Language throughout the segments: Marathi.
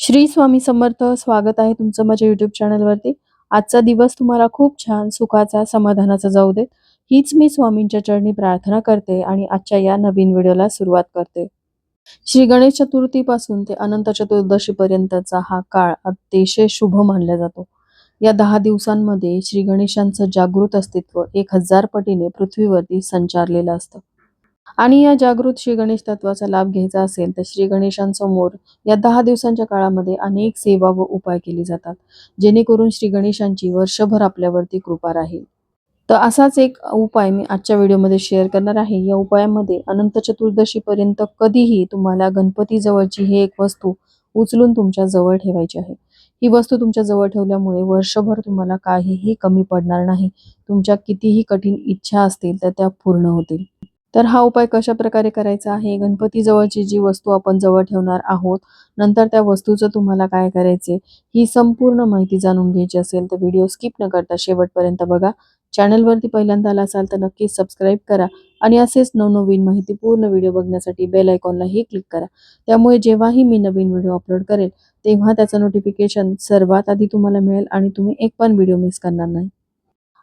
श्री स्वामी समर्थ स्वागत आहे तुमचं माझ्या युट्यूब चॅनलवरती आजचा दिवस तुम्हाला खूप छान सुखाचा समाधानाचा जाऊ देत. हीच मी स्वामींच्या चरणी प्रार्थना करते आणि आजच्या या नवीन व्हिडिओला सुरुवात करते. श्री गणेश चतुर्थीपासून ते अनंत चतुर्दशीपर्यंतचा हा काळ अतिशय शुभ मानला जातो. या दहा दिवसांमध्ये श्री गणेशांचं जागृत अस्तित्व एक हजार पटीने पृथ्वीवरती संचारलेलं असतं. आणि या जागृत श्री गणेश तत्वाचा लाभ घ्यायचा असेल तर श्री गणेशांसमोर या दहा दिवसांच्या काळामध्ये अनेक सेवा व उपाय केले जातात जेणेकरून श्री गणेशांची वर्षभर आपल्यावरती कृपा राहील. तर असाच एक उपाय मी आजच्या व्हिडिओमध्ये शेअर करणार आहे. या उपायामध्ये अनंत चतुर्दशीपर्यंत कधीही तुम्हाला गणपती जवळची ही एक वस्तू उचलून तुमच्या जवळ ठेवायची आहे. ही वस्तू तुमच्या जवळ ठेवल्यामुळे वर्षभर तुम्हाला काहीही कमी पडणार नाही. तुमच्या कितीही कठीण इच्छा असतील तर त्या पूर्ण होतील. तर हा उपाय कशा प्रकारे करायचा आहे? गणपती जवळची जी वस्तू आपण जवळ ठेवणार आहोत नंतर त्या वस्तूचं तुम्हाला काय करायचे ही संपूर्ण माहिती जाणून घ्यायची असेल तर व्हिडिओ स्किप न करता शेवटपर्यंत बघा. चॅनलवरती पहिल्यांदा आला असाल तर नक्कीच सबस्क्राईब करा आणि असेच नवनवीन माहिती पूर्ण व्हिडिओ बघण्यासाठी बेल आयकॉनलाही क्लिक करा. त्यामुळे जेव्हाही मी नवीन व्हिडिओ अपलोड करेल तेव्हा त्याचं नोटिफिकेशन सर्वात आधी तुम्हाला मिळेल आणि तुम्ही एक पण व्हिडिओ मिस करणार नाही.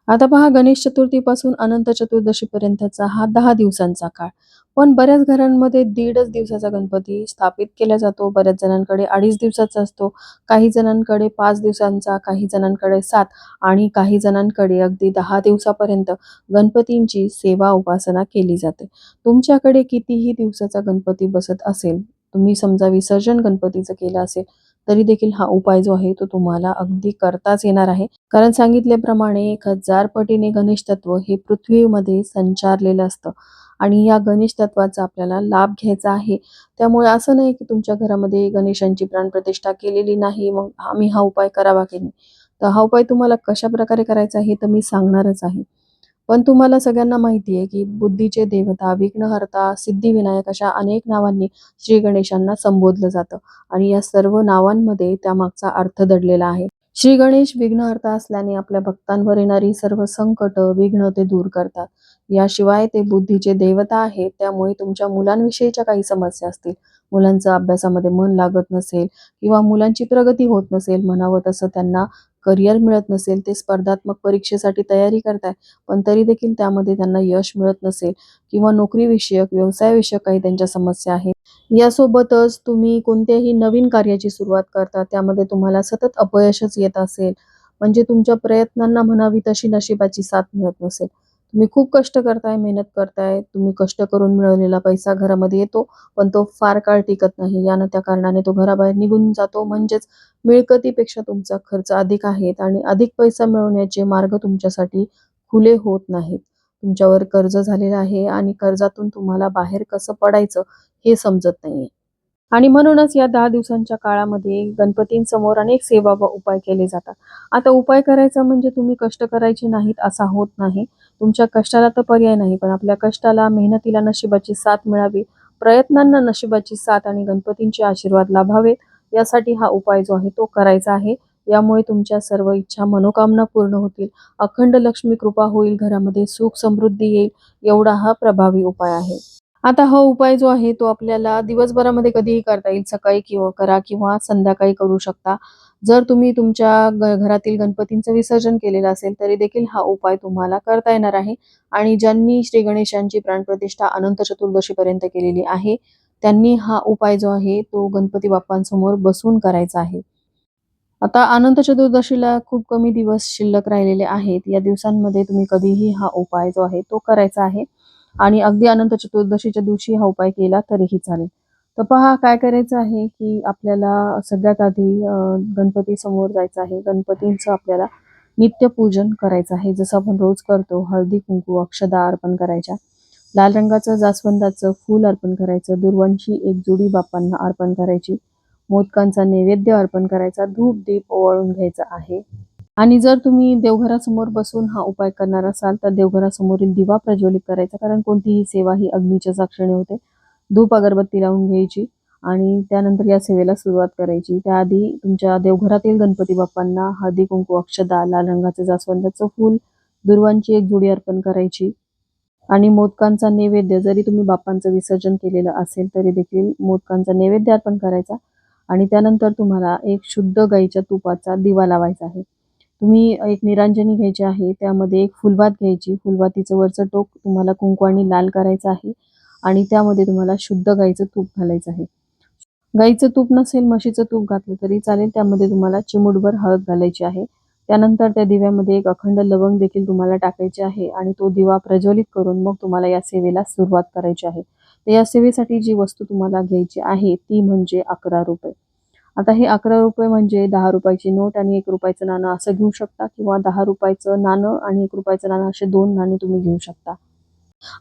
आता पहा गणेश चतुर्थीपासून अनंत चतुर्दशीपर्यंतचा हा दहा दिवसांचा काळ. पण बऱ्याच घरांमध्ये दीडच दिवसाचा गणपती स्थापित केला जातो. बऱ्याच जणांकडे अडीच दिवसाचा असतो. काही जणांकडे पाच दिवसांचा काही जणांकडे सात आणि काही जणांकडे अगदी दहा दिवसापर्यंत गणपतींची सेवा उपासना केली जाते. तुमच्याकडे कितीही दिवसाचा गणपती बसत असेल तुम्ही समजा विसर्जन गणपतीचं केलं असेल तरी देखील हा उपाय जो आहे तो तुम्हाला अगदी करताच येणार आहे. कारण सांगितल्याप्रमाणे एक हजार पटीने गणेश तत्व हे पृथ्वीमध्ये संचारलेलं असतं. आणि या गणेश तत्वाचा आपल्याला लाभ घ्यायचा आहे. त्यामुळे असं नाही की तुमच्या घरामध्ये गणेशांची प्राणप्रतिष्ठा केलेली नाही मग आम्ही हा उपाय करावा की नाही? तर हा उपाय तुम्हाला कशा प्रकारे करायचा आहे तर मी सांगणारच आहे. पण तुम्हाला सगळ्यांना माहिती आहे की बुद्धीचे देवता विघ्नहर्ता सिद्धिविनायक अशा अनेक नावांनी श्री गणेशांना संबोधलं जातं. आणि या सर्व नावांमध्ये त्यामागचा अर्थ दडलेला आहे. श्री गणेश विघ्नहर्ता असल्याने आपल्या भक्तांवर येणारी सर्व संकट विघ्न ते दूर करतात. याशिवाय ते बुद्धीचे देवता आहेत. त्यामुळे तुमच्या मुलांविषयीच्या काही समस्या असतील. मुलांचं अभ्यासामध्ये मन लागत नसेल किंवा मुलांची प्रगती होत नसेल म्हणावं तसं त्यांना करिअर मिळत नसेल ते स्पर्धात्मक परीक्षेसाठी तयारी करताय पण तरी देखील त्यामध्ये त्यांना यश मिळत नसेल किंवा नोकरीविषयक व्यवसायाविषयक काही त्यांच्या समस्या आहेत. यासोबतच तुम्ही कोणत्याही नवीन कार्याची सुरुवात करता त्यामध्ये तुम्हाला सतत अपयशच येत असेल. म्हणजे तुमच्या प्रयत्नांना म्हणावी तशी नशिबाची साथ मिळत नसेल. तुम्ही खूप कष्ट करताय मेहनत करताय तुम्ही कष्ट करून मिळवलेला पैसा घरामध्ये येतो पण तो फार काळ टिकत नाही. यानं त्या कारणाने तो घराबाहेर निघून जातो. म्हणजेच मिळकतीपेक्षा तुमचा खर्च अधिक आहेत आणि अधिक पैसा मिळवण्याचे मार्ग तुमच्यासाठी खुले होत नाहीत. तुमच्यावर कर्ज झालेलं आहे आणि कर्जातून तुम्हाला बाहेर कसं पडायचं हे समजत नाहीये. आणि म्हणूनच या दहा दिवसांच्या काळामध्ये गणपतींसमोर अनेक सेवा व उपाय केले जातात. आता उपाय करायचा म्हणजे तुम्ही कष्ट करायचे नाहीत असा होत नाही. तुमच्या कष्टाला तर पर्याय नाही पण आपल्या कष्टाला मेहनतीला नशिबाची साथ मिळावी प्रयत्नांना नशिबाची साथ आणि गणपतींचे आशीर्वाद लाभावेत यासाठी हा उपाय जो आहे तो करायचा आहे. यामुळे तुमच्या सर्व इच्छा मनोकामना पूर्ण होतील. अखंड लक्ष्मी कृपा होईल घरामध्ये सुख समृद्धी येईल एवढा हा प्रभावी उपाय आहे. आता हा उपाय जो आहे तो आपल्याला दिवसभरामध्ये कधीही करता येईल. सकाळी किंवा करा किंवा संध्याकाळी करू शकता. जर तुम्ही तुमच्या घरातील गणपतींचं विसर्जन केलेलं असेल तरी देखील हा उपाय तुम्हाला करता येणार आहे. आणि ज्यांनी श्री गणेशांची प्राणप्रतिष्ठा अनंत चतुर्दशी पर्यंत केलेली आहे त्यांनी हा उपाय जो आहे तो गणपती बाप्पांसमोर बसून करायचा आहे. आता अनंत चतुर्दशीला खूप कमी दिवस शिल्लक राहिलेले आहेत. या दिवसांमध्ये तुम्ही कधीही हा उपाय जो आहे तो करायचा आहे. आणि अगदी अनंत चतुर्दशीच्या दिवशी हा उपाय केला तरीही चालेल. तर पहा काय करायचं आहे की आपल्याला सगळ्यात आधी गणपती समोर जायचं आहे. गणपतींचं आपल्याला नित्यपूजन करायचं आहे. जसं आपण रोज करतो हळदी कुंकू अक्षदा अर्पण करायच्या. लाल रंगाचं जास्वंदाचं फूल अर्पण करायचं. दुर्वांची एक जुडी बाप्पांना अर्पण करायची. मोदकांचा नैवेद्य अर्पण करायचा. धूप दीप ओवाळून घ्यायचा आहे. आणि जर तुम्ही देवघरासमोर बसून हा उपाय करणार असाल तर देवघरासमोरील दिवा प्रज्वलित करायचा कारण कोणतीही सेवा ही अग्नीच्या साक्षीने होते. धूप अगरबत्ती लावून घ्यायची आणि त्यानंतर या सेवेला सुरुवात करायची. त्याआधी तुमच्या देवघरातील गणपती बाप्पांना हळदी कुंकू अक्षदा लाल रंगाचं जास्वंदाचं फूल दुर्वांची एक जुडी अर्पण करायची. आणि मोदकांचा नैवेद्य जरी तुम्ही बाप्पांचं विसर्जन केलेलं असेल तरी देखील मोदकांचा नैवेद्य अर्पण करायचा. आणि त्यानंतर तुम्हाला एक शुद्ध गाईच्या तुपाचा दिवा लावायचा आहे. तुम्ही एक निरांजनी घ्यायची आहे त्यामध्ये एक फुलवात घ्यायची. फुलवातीचं वरचं टोक तुम्हाला कुंकवानी लाल करायचं आहे आणि त्यामध्ये तुम्हाला शुद्ध गाईचं तूप घालायचं आहे. गाईचं तूप नसेल म्हशीचं तूप घातलं तरी चालेल. त्यामध्ये तुम्हाला चिमूटभर हळद घालायची आहे. त्यानंतर त्या दिव्यामध्ये एक अखंड लवंग देखील तुम्हाला टाकायचे आहे आणि तो दिवा प्रज्वलित करून मग तुम्हाला या सेवेला सुरुवात करायची आहे. तर या सेवेसाठी जी वस्तू तुम्हाला घ्यायची आहे ती म्हणजे अकरा रुपये. आता हे अकरा रुपये म्हणजे दहा रुपयाची नोट आणि एक रुपयाचं नाणं असं घेऊ शकता किंवा दहा रुपयाचं नाणं आणि एक रुपयाचं नाणं असे दोन नाणी तुम्ही घेऊ शकता.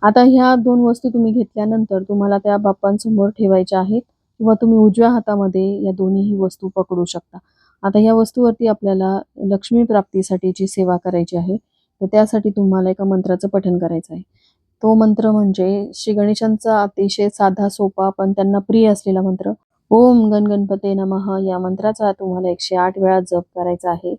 आता ह्या दोन वस्तू तुम्ही घेतल्यानंतर तुम्हाला त्या बाप्पांसमोर ठेवायच्या आहेत किंवा तुम्ही उजव्या हातामध्ये या दोन्हीही वस्तू पकडू शकता. आता या वस्तूवरती आपल्याला लक्ष्मी प्राप्तीसाठीची सेवा करायची आहे तर त्यासाठी तुम्हाला एका मंत्राचं पठण करायचं आहे. तो मंत्र म्हणजे श्री गणेशांचा अतिशय साधा सोपा पण त्यांना प्रिय असलेला मंत्र ओम गण गणपते नमः. या मंत्राचा तुम्हाला एकशे आठ वेळा जप करायचा आहे.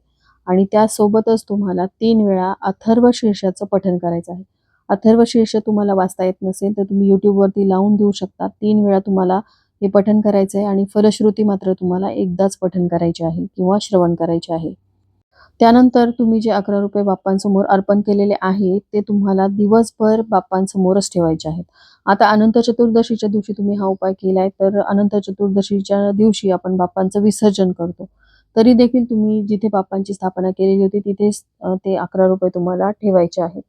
आणि त्यासोबतच तुम्हाला तीन वेळा अथर्व शीर्षाचं पठण करायचं आहे. अथर्व शीर्ष तुम्हाला वाचता येत नसेल तर तुम्ही यूट्यूबवरती लावून देऊ शकता. तीन वेळा तुम्हाला हे पठण करायचं आहे. आणि फलश्रुती मात्र तुम्हाला एकदाच पठण करायची आहे किंवा श्रवण करायचे आहे. त्यानंतर तुम्ही जे अकरा रुपये बाप्पांसमोर अर्पण केलेले आहे ते तुम्हाला दिवसभर बाप्पांसमोरच ठेवायचे आहेत. आता अनंत चतुर्दशीच्या दिवशी तुम्ही हा उपाय केलाय तर अनंत चतुर्दशीच्या दिवशी आपण बाप्पांचं विसर्जन करतो. तरी देखील तुम्ही जिथे बाप्पांची स्थापना केलेली होती तिथेच ते अकरा रुपये तुम्हाला ठेवायचे आहेत.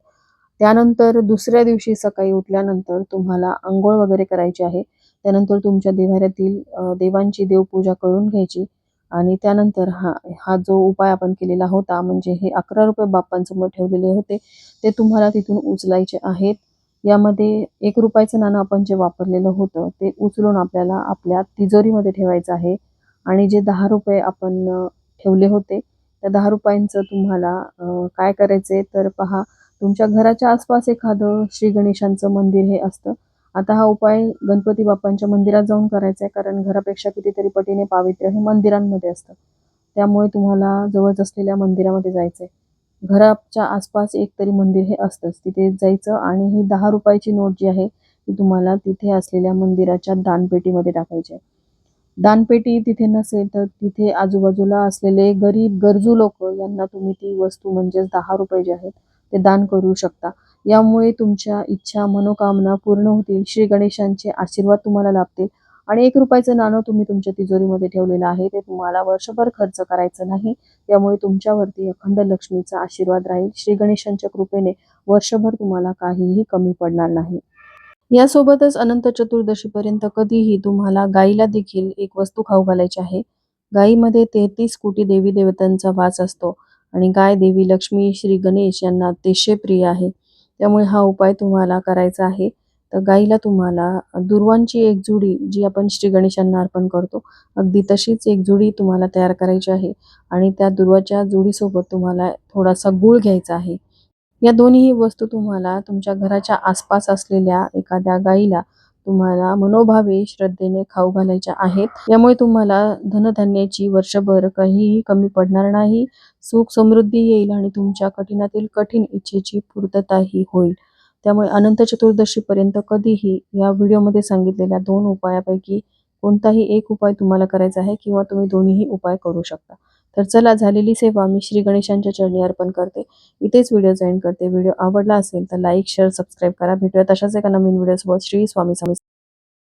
त्यानंतर दुसऱ्या दिवशी सकाळी उठल्यानंतर तुम्हाला आंघोळ वगैरे करायची आहे. त्यानंतर तुमच्या देवाऱ्यातील देवांची देवपूजा करून घ्यायची. आणि त्यानंतर हा हा जो उपाय आपण केलेला होता म्हणजे हे अकरा रुपये बाप्पांसमोर ठेवलेले होते ते तुम्हाला तिथून उचलायचे आहेत. यामध्ये एक रुपयाचं नाणं आपण जे वापरलेलं होतं ते उचलून आपल्याला आपल्या तिजोरीमध्ये ठेवायचं आहे. आणि जे दहा रुपये आपण ठेवले होते त्या दहा रुपयांचं तुम्हाला काय काय करायचे तर पहा तुमच्या घराच्या आसपास एखादं श्री गणेशांचं मंदिर हे असतं. आता हा उपाय गणपती बाप्पांच्या मंदिरात जाऊन करायचा आहे कारण घरापेक्षा कितीतरी पटीने पावित्र्य हे मंदिरांमध्ये असतं. त्यामुळे तुम्हाला जवळच असलेल्या मंदिरामध्ये जायचं आहे घराच्या आसपास एक तरी मंदिर हे असतंच. तिथे जायचं आणि ही दहा रुपयाची नोट जी आहे ती तुम्हाला तिथे असलेल्या मंदिराच्या दानपेटीमध्ये टाकायची आहे. दानपेटी तिथे नसेल तर तिथे आजूबाजूला असलेले गरीब गरजू लोक यांना तुम्ही ती वस्तू म्हणजेच दहा रुपये जे आहेत ते दान करू शकता. यामुळे तुमच्या इच्छा मनोकामना पूर्ण होतील. श्री गणेशांचे आशीर्वाद तुम्हाला लाभतील. आणि एक रुपयाचं नाणं तुम्ही तुमच्या तिजोरीमध्ये ठेवलेलं आहे. ते तुम्हाला वर्षभर खर्च करायचं नाही. त्यामुळे तुमच्यावरती अखंड लक्ष्मीचा आशीर्वाद राहील. श्री गणेशांच्या कृपेने वर्षभर तुम्हाला काहीही कमी पडणार नाही. यासोबतच अनंत चतुर्दशीपर्यंत कधीही तुम्हाला गाईला देखील एक वस्तू खाऊ घालायची आहे. गाईमध्ये तेहतीस कोटी देवी देवतांचा वास असतो. आणि गाय देवी लक्ष्मी श्री गणेश यांना अतिशय प्रिय आहे. त्यामुळे हा उपाय तुम्हाला करायचा आहे. तर गाईला तुम्हाला दुर्वांची एक जुडी जी आपण श्री गणेशांना अर्पण करतो अगदी तशीच एक जुडी तुम्हाला तयार करायची आहे आणि त्या दुर्वाच्या जुडीसोबत तुम्हाला थोडासा गुळ घ्यायचा आहे. या दोन्ही वस्तू तुम्हाला तुमच्या घराच्या आसपास असलेल्या एखाद्या गाईला तुम्हाला मनोभावे श्रद्धेने खाऊ घालायच्या आहेत. यामुळे तुम्हाला धनधान्याची वर्षभर काहीही कमी पडणार नाही. सुख समृद्धी येईल आणि तुमच्या कठीणातील कठीण इच्छेची पूर्तताही होईल. त्यामुळे अनंत चतुर्दशीपर्यंत कधीही या व्हिडिओमध्ये सांगितलेल्या दोन उपायापैकी कोणताही एक उपाय तुम्हाला करायचा आहे किंवा तुम्ही दोन्हीही उपाय करू शकता. तर चला झालेली सेवा मी श्री गणेशांच्या चरणी अर्पण करते. इथेच व्हिडिओ जॉईन करते. व्हिडिओ आवडला असेल तर लाईक शेअर सबस्क्राईब करा. भेटूया तशाच एका नवीन व्हिडिओसोबत. श्री स्वामी स्वामी